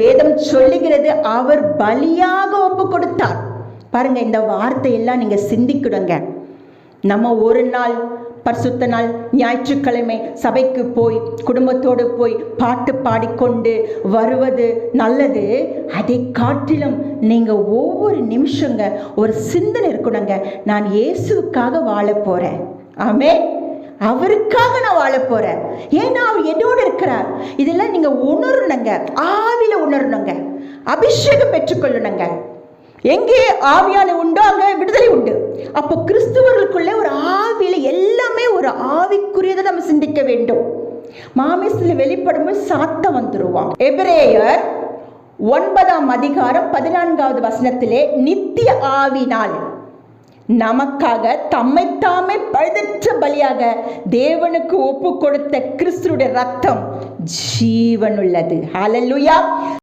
வேதம் சொல்லுகிறது அவர் பலியாக ஒப்பு கொடுத்தார் பாருங்க இந்த வார்த்தையெல்லாம் நீங்க சிந்திக்கிடுங்க. நம்ம ஒரு நாள் பரிசுத்த நாள் ஞாயிற்றுக்கிழமை சபைக்கு போய் குடும்பத்தோடு போய் பாட்டு பாடிக்கொண்டு வருவது நல்லது. அதை காட்டிலும் நீங்க ஒவ்வொரு நிமிஷங்க ஒரு சிந்தனை இருக்கணுங்க. நான் இயேசுக்காக வாழ போறேன். ஆமே அவருக்காக நான் வாழ போறேன். ஏன்னா அவர் என்னோடு இருக்கிறார். இதெல்லாம் நீங்கள் உணரணுங்க. ஆவியில் உணரணுங்க. அபிஷேகம் பெற்றுக்கொள்ளணுங்க. எங்கே ஆவியான உண்டோ அங்கே விடுதலை உண்டு. அப்போ கிறிஸ்துவர்களுக்குள்ளே ஒரு ஆவியில் எல்லாமே ஒரு ஆவிக்குரியதை நம்ம சிந்திக்க வேண்டும். மாமிசத்தில் வெளிப்படும் சாத்தம் வந்துருவான். எபிரேயர் ஒன்பதாம் அதிகாரம் பதினான்காவது வசனத்திலே நித்திய ஆவினால் நமக்காக தம்மைத்தாமே நமக்காக தேவனுக்கு ஒப்பு கொடுத்த கிறிஸ்துடைய ரத்தம் ஜீவனுள்ளது. ஹalleluya